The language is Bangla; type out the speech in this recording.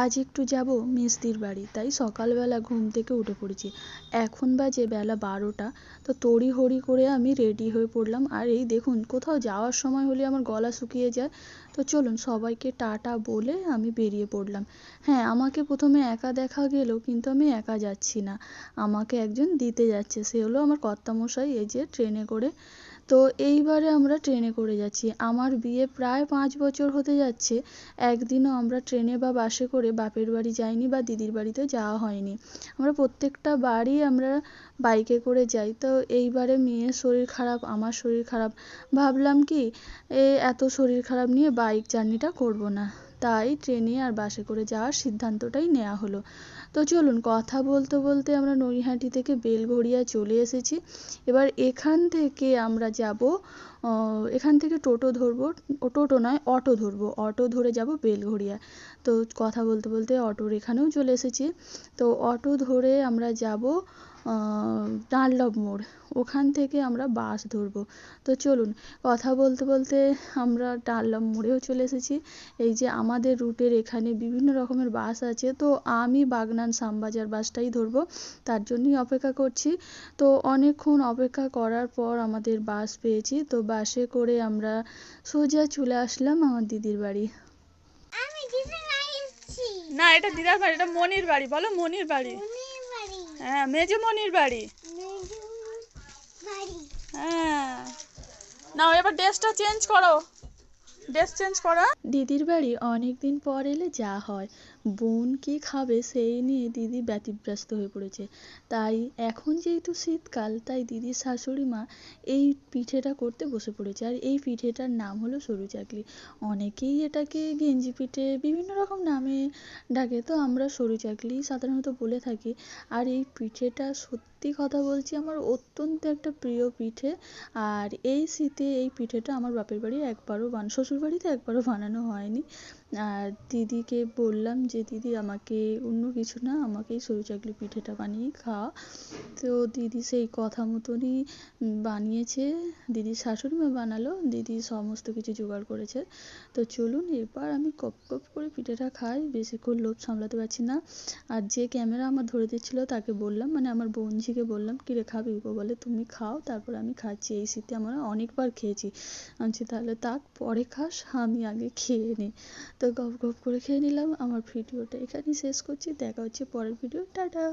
আজ একটু যাব মিস্তির বাড়ি, তাই সকালবেলা ঘুম থেকে উঠে পড়েছি। এখন বাজে বেলা বারোটা, তো তড়িঘড়ি করে আমি রেডি হয়ে পড়লাম। আর এই দেখুন, কোথাও যাওয়ার সময় হলে আমার গলা শুকিয়ে যায়। তো চলুন, সবাইকে টাটা বলে আমি বেরিয়ে পড়লাম। হ্যাঁ আমাকে প্রথমে একা দেখা গেলেও কিন্তু আমি একা যাচ্ছি না। আমাকে একজন দিতে যাচ্ছে, সে হলো আমার কর্তামশাই, এই যে ট্রেনে করে। তো এইবারে আমরা ট্রেনে করে যাচ্ছি। আমার বিয়ে প্রায় পাঁচ বছর হতে যাচ্ছে। একদিনও আমরা ট্রেনে বা বাসে করে বাপের বাড়ি যাইনি বা দিদির বাড়িতে যাওয়া হয়নি। আমরা প্রত্যেকটা বাড়ি আমরা বাইকে করে যাই। তো এইবারে মেয়ের শরীর খারাপ, আমার শরীর খারাপ। ভাবলাম কি, এ এত শরীর খারাপ নিয়ে বাইক জার্নিটা করব না। তাই ট্রেনে আর বাসে করে যাওয়ার সিদ্ধান্তটাই নেওয়া হলো। তো চলুন, কথা বলতে বলতে আমরা নৈহাটি থেকে বেলঘড়িয়া চলে এসেছি। এবার এখান থেকে আমরা যাব এখান থেকে টোটো ধরবো টোটো নয়, অটো ধরবো। অটো ধরে যাব বেলঘড়িয়া। তো কথা বলতে বলতে অটোর এখানেও চলে এসেছি। তো অটো ধরে আমরা যাব ডানলপ মোড়। ওখান থেকে আমরা বাস ধরবো। তো চলুন, কথা বলতে বলতে আমরা ডানলপ মোড়েও চলে এসেছি। এই যে আমাদের রুটের এখানে বিভিন্ন রকমের বাস আছে। তো আমি বাগনান শ্যামবাজার বাসটাই ধরবো তার জন্যই অপেক্ষা করছি। তো অনেকক্ষণ অপেক্ষা করার পর আমাদের বাস পেয়েছি। তো বাসে করে আমরা সোজা চলে আসলাম আমার দিদির বাড়ি। না এটা দিদার বাড়ি এটা মনির বাড়ি। বলো মনির বাড়ি। হ্যাঁ মেজো মনির বাড়ি। হ্যাঁ। নাও এবার ড্রেসটা চেঞ্জ করো। ড্রেস চেঞ্জ করা? দিদির বাড়ি অনেক দিন পর এলে যা হয়। বোন কি খাবে সেই নিয়ে দিদি ব্যতিব্যস্ত হয়ে পড়েছে। তাই এখন যেহেতু শীতকাল, তাই দিদির শাশুড়ি মা এই পিঠেটা করতে বসে পড়েছে। আর এই পিঠেটার নাম হলো সরু চাকলি। অনেকেই এটাকে গেঞ্জি পিঠে, বিভিন্ন রকম নামে ডাকে। তো আমরা সরু চাকলি সাধারণত বলে থাকি। আর এই পিঠেটা সত্যি কথা বলছি, আমার অত্যন্ত একটা প্রিয় পিঠে। আর এই শীতে এই পিঠেটা আমার বাপের বাড়ি একবারও বান শ্বশুর বাড়িতে একবারও বানানো হয়নি। আর দিদিকে বললাম যে দিদি আমাকে অন্য কিছু না আমাকে সরু চাকলি পিঠেটা বানিয়ে খাওয়া তো দিদি সেই কথা মতনই বানিয়েছে দিদির শাশুড়ি মা বানালো, দিদি সমস্ত কিছু জোগাড় করেছে। তো চলুন এবার আমি কপ কপ করে পিঠেটা খাই, বেশিক্ষণ লোভ সামলাতে পারছি না। আর যে ক্যামেরা আমার ধরে দিচ্ছিল তাকে বললাম মানে আমার বোনঝিকে বললাম কী রে খাবি ও বলে, তুমি খাও, তারপর আমি খাচ্ছি। এই শীতে আমরা অনেকবার খেয়েছি। আমি তাহলে তাক, পরে খাস, আমি আগে খেয়ে নিই তো গপ গপ করে খেয়ে নিলাম, আমার ভিডিওটা এখানেই শেষ করছি দেখা হচ্ছে পরের ভিডিও। টাটা!